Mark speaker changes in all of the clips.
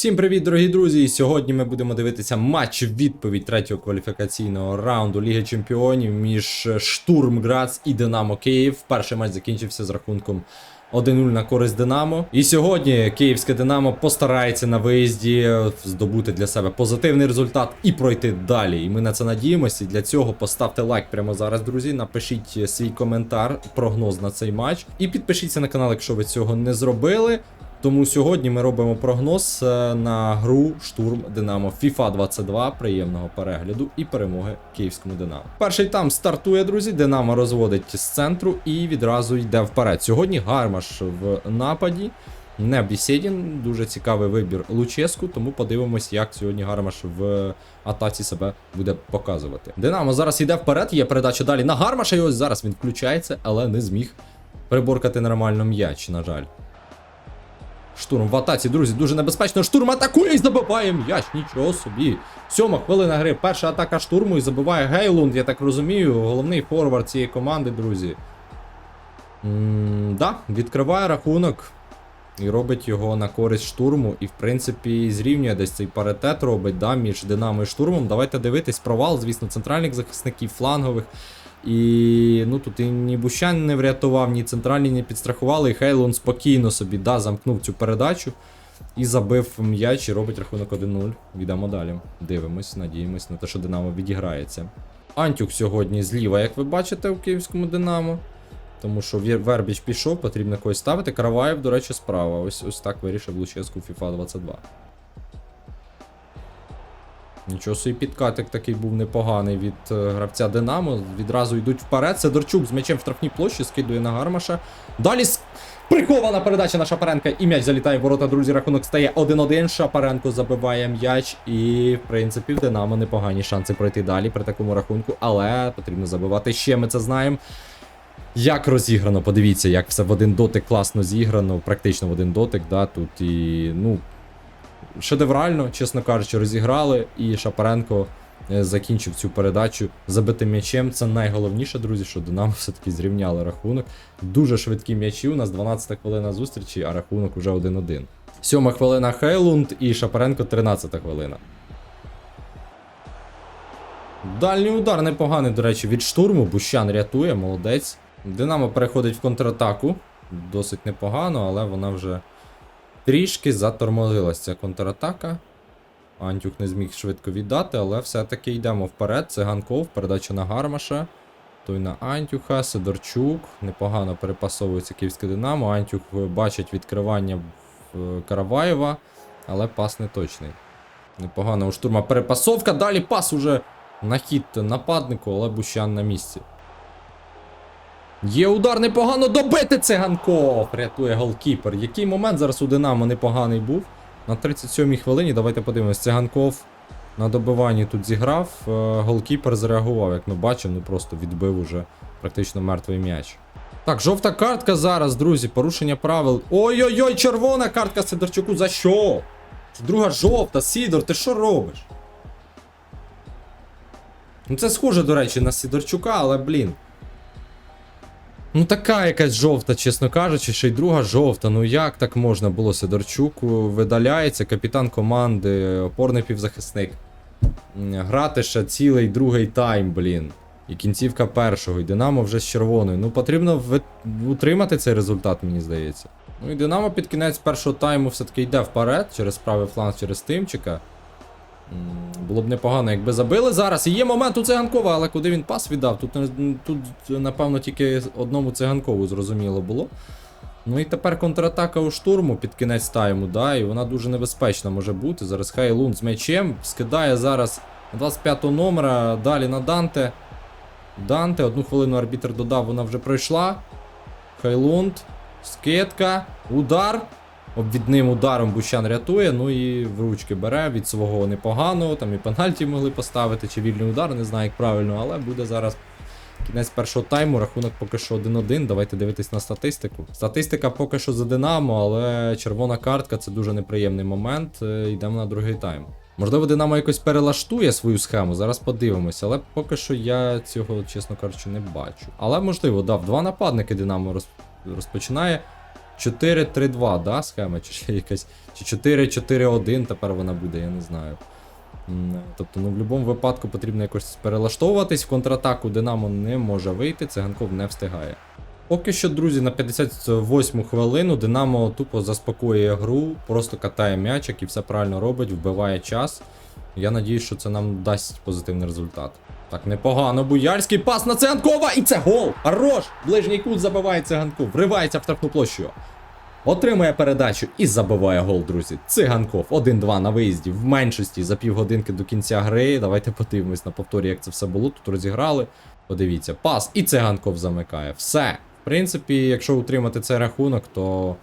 Speaker 1: Всім привіт, дорогі друзі! Сьогодні ми будемо дивитися матч відповідь третього кваліфікаційного раунду Ліги Чемпіонів між Штурм Грац і Динамо Київ. Перший матч закінчився з рахунком 1-0 на користь Динамо. І сьогодні київське Динамо постарається на виїзді здобути для себе позитивний результат і пройти далі. І ми на це надіємося. І для цього поставте лайк прямо зараз, друзі. Напишіть свій коментар, прогноз на цей матч. І підпишіться на канал, якщо ви цього не зробили. Тому сьогодні ми робимо прогноз е, на гру Штурм Динамо FIFA 22. Приємного перегляду і перемоги київському Динамо. Перший там стартує, друзі. Динамо розводить з центру і відразу йде вперед. Сьогодні Гармаш в нападі. Не Бісєдін, дуже цікавий вибір Луческу, тому подивимось, як сьогодні Гармаш в атаці себе буде показувати. Динамо зараз йде вперед, є передача далі на Гармаша, і ось зараз він включається, але не зміг приборкати нормально м'яч, на жаль. Штурм в атаці, друзі, дуже небезпечно. Штурм атакує і забиває м'яч. Нічого собі. Сьома хвилина гри. Перша атака штурму і забиває Гейлунд, я так розумію. Головний форвард цієї команди, друзі. м да, відкриває рахунок і робить його на користь штурму. І, в принципі, зрівнює десь цей паритет робить да, між Динамо і штурмом. Давайте дивитись провал, звісно, центральних захисників, флангових. І ну тут і ні Бущан не врятував, ні центральні не підстрахували. І Хейлун спокійно собі да, замкнув цю передачу і забив м'яч і робить рахунок 1-0. Йдемо далі. Дивимось, надіємось на те, що Динамо відіграється. Антюк сьогодні зліва, як ви бачите, у київському Динамо. Тому що Вербіч пішов, потрібно когось ставити. Караваєв, до речі, справа. Ось ось так вирішив Луческу FIFA 22. Нічого собі підкатик такий був непоганий від е, гравця Динамо. Відразу йдуть вперед. Сидорчук з м'ячем в штрафній площі скидує на Гармаша. Далі прихована передача на Шапаренка. І м'яч залітає в ворота. Друзі, рахунок стає 1-1. Шапаренко забиває м'яч. І, в принципі, в Динамо непогані шанси пройти далі при такому рахунку. Але потрібно забивати ще, ми це знаємо. Як розіграно, подивіться, як все в один дотик класно зіграно, практично в один дотик, да, тут і, ну, шедеврально, чесно кажучи, розіграли, і Шапаренко е, закінчив цю передачу забитим м'ячем. Це найголовніше, друзі, що Динамо все-таки зрівняли рахунок. Дуже швидкі м'ячі. У нас 12 хвилина зустрічі, а рахунок уже 1-1. Сьома хвилина Хейлунд і Шапаренко 13 хвилина. Дальній удар непоганий, до речі, від штурму. Бущан рятує, молодець. Динамо переходить в контратаку. Досить непогано, але вона вже трішки затормозилась ця контратака. Антюк не зміг швидко віддати, але все-таки йдемо вперед. Циганков, передача на Гармаша. Той на Антюха, Сидорчук. Непогано перепасовується київське Динамо. Антюх бачить відкривання е, Караваєва, але пас не точний. Непогано у штурма перепасовка. Далі пас уже на хід нападнику, але Бущан на місці. Є удар непогано добити циганков. Рятує голкіпер. Який момент зараз у Динамо непоганий був. На 37-й хвилині давайте подивимось. Циганков на добиванні тут зіграв. Е, Голкіпер зреагував, як ми бачимо, ну просто відбив уже практично мертвий м'яч. Так, жовта картка зараз, друзі. Порушення правил. Ой-ой-ой, червона картка Сидорчуку. За що? Друга жовта, Сідор, ти що робиш? Ну це схоже, до речі, на Сідорчука, але блін. Ну така якась жовта, чесно кажучи, ще й друга жовта. Ну як так можна було Сидорчук видаляється, капітан команди, опорний півзахисник. Грати ще цілий другий тайм, блін. І кінцівка першого, і Динамо вже з червоною. Ну потрібно утримати цей результат, мені здається. Ну і Динамо під кінець першого тайму все-таки йде вперед через правий фланг, через Тимчика. Було б непогано, якби забили зараз. І є момент у циганкова, але куди він пас віддав? Тут, тут напевно, тільки одному циганкову зрозуміло було. Ну і тепер контратака у штурму під кінець тайму, да, і вона дуже небезпечна може бути. Зараз Хайлун з м'ячем скидає зараз 25 номера, далі на Данте. Данте, одну хвилину арбітр додав, вона вже пройшла. Хайлунд, скидка, удар. Обвідним ударом Бущан рятує, ну і в ручки бере від свого непоганого, там і пенальті могли поставити, чи вільний удар, не знаю як правильно, але буде зараз кінець першого тайму, рахунок поки що 1-1. Давайте дивитись на статистику. Статистика поки що за Динамо, але червона картка це дуже неприємний момент. Е, Йдемо на другий тайм. Можливо, Динамо якось перелаштує свою схему, зараз подивимося, але поки що я цього, чесно кажучи, не бачу. Але можливо, да, в два нападники Динамо розпочинає. 4-3-2, да, схема? Чи ще якась. Чи 4-4-1 тепер вона буде, я не знаю. Тобто, ну в будь-якому випадку потрібно якось перелаштовуватись. В контратаку Динамо не може вийти, циганков не встигає. Поки що, друзі, на 58 хвилину Динамо тупо заспокоює гру, просто катає м'ячик і все правильно робить, вбиває час. Я надіюсь, що це нам дасть позитивний результат. Так, непогано. Буяльський пас на Циганкова! І це гол! Хорош! Ближній кут забиває Циганков, вривається в штрафну площу. Отримує передачу і забиває гол, друзі. Циганков 1-2 на виїзді в меншості за півгодинки до кінця гри. Давайте подивимось на повторі, як це все було. Тут розіграли. Подивіться, пас і циганков замикає. Все. В принципі, якщо утримати цей рахунок, то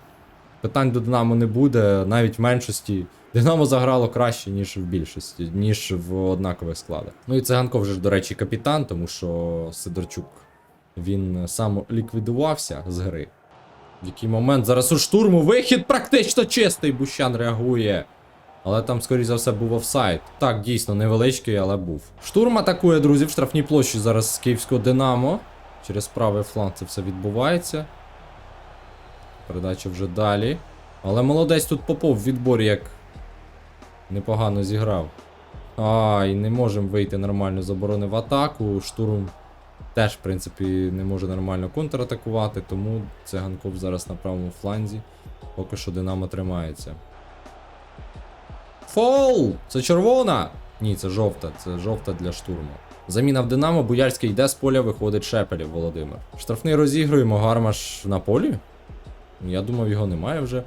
Speaker 1: питань до Динамо не буде. Навіть в меншості. Динамо заграло краще, ніж в більшості, ніж в однакових складах. Ну і циганков вже до речі, капітан, тому що Сидорчук він сам ліквідувався з гри. Який момент зараз у штурму вихід практично чистий. Бущан реагує. Але там, скоріш за все, був офсайд. Так, дійсно, невеличкий, але був. Штурм атакує, друзі, в штрафній площі зараз з київського Динамо. Через правий фланг це все відбувається. Передача вже далі. Але молодець тут Попов в відборі як непогано зіграв. Ай, не можемо вийти нормально з оборони в атаку. Штурм теж, в принципі, не може нормально контратакувати, тому Циганков зараз на правому фланзі. Поки що Динамо тримається. Фол! Це червона! Ні, це жовта, це жовта для штурму. Заміна в Динамо, Буяльський йде з поля, виходить Шепелів Володимир. Штрафний розігруємо, Гармаш на полі. Я думав, його немає вже.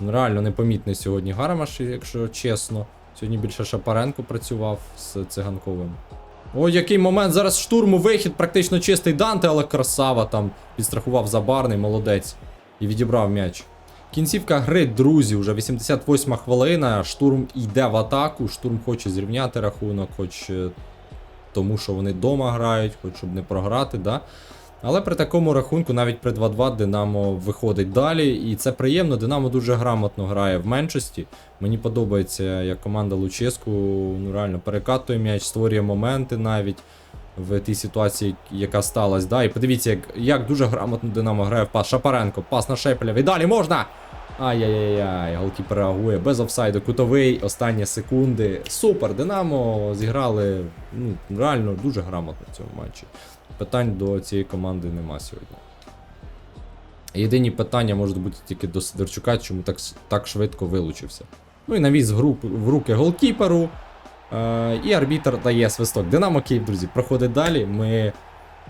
Speaker 1: Ну, Реально непомітний сьогодні Гармаш, якщо чесно. Сьогодні більше Шапаренко працював з циганковим. Ой, який момент зараз штурму, вихід, практично чистий Данте, але красава там підстрахував забарний, молодець. І відібрав м'яч. Кінцівка гри, друзі, вже 88 хвилина. Штурм йде в атаку. Штурм хоче зрівняти рахунок, хоч е, тому, що вони вдома грають, хоч щоб не програти, да. Але при такому рахунку, навіть при 2-2, Динамо виходить далі. І це приємно. Динамо дуже грамотно грає в меншості. Мені подобається, як команда Луческу ну, реально перекатує м'яч, створює моменти навіть в тій ситуації, яка сталася. Да? І подивіться, як, як дуже грамотно Динамо грає в пас. Шапаренко, пас на Шепеля. І далі можна! Ай-яй-яй, голкіпер реагує без офсайду, кутовий, останні секунди. Супер! Динамо зіграли ну, реально дуже грамотно в цьому матчі. Питань до цієї команди нема сьогодні. Єдині питання можуть бути тільки до Сидорчука, чому так, так швидко вилучився. Ну і навіз гру- в руки голкіперу. Е, і арбітр дає свисток. Динамо Київ, друзі, проходить далі. Ми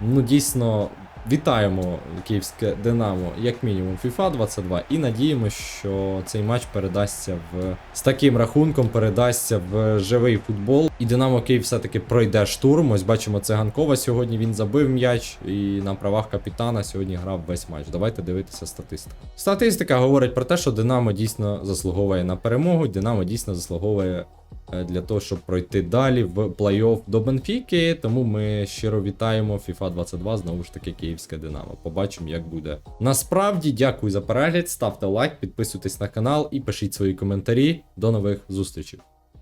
Speaker 1: ну, дійсно вітаємо київське Динамо, як мінімум, FIFA 22, і надіємося, що цей матч передасться в з таким рахунком, передасться в живий футбол. І Динамо Київ все-таки пройде штурм. Ось бачимо Циганкова сьогодні. Він забив м'яч і на правах капітана сьогодні грав весь матч. Давайте дивитися статистику. Статистика говорить про те, що Динамо дійсно заслуговує на перемогу. Динамо дійсно заслуговує для того, щоб пройти далі в плей-офф до Бенфіки. Тому ми щиро вітаємо FIFA 22, знову ж таки, Київське Динамо. Побачимо, як буде. Насправді, дякую за перегляд, ставте лайк, підписуйтесь на канал і пишіть свої коментарі. До нових зустрічей.